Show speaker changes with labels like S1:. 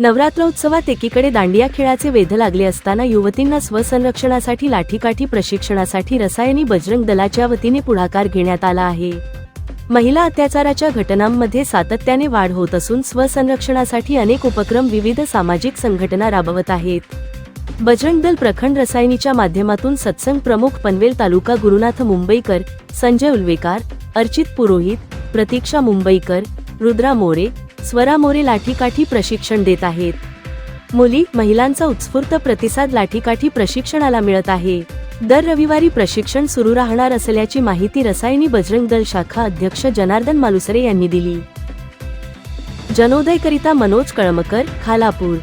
S1: नवरात्रोत्सवात एकीकडे दांडिया खेळाचे वेध लागले असताना युवतींना स्वसंरक्षणासाठी लाठीकाठी प्रशिक्षणासाठी रसायनी बजरंग दलाच्या वतीने पुढाकार घेण्यात आला आहे. महिला अत्याचाराच्या घटनांमध्ये सातत्याने वाढ होत असून स्वसंरक्षणासाठी अनेक उपक्रम विविध सामाजिक संघटना राबवत आहेत. बजरंग दल प्रखंड रसायनीच्या माध्यमातून सत्संग प्रमुख पनवेल तालुका गुरुनाथ मुंबईकर संजय उल्वेकार अर्चित पुरोहित प्रतीक्षा मुंबईकर रुद्रा मोरे स्वरा मोरे लाठीकाठी प्रशिक्षण देत आहेत. मुली महिलांचा उत्स्फूर्त प्रतिसाद लाठीकाठी प्रशिक्षणाला मिळत आहे. दर रविवारी प्रशिक्षण सुरू राहणार असल्याची माहिती रसायनी बजरंग दल शाखा अध्यक्ष जनार्दन मालुसरे यांनी दिली. जनोदयकरिता मनोज कळमकर खालापूर.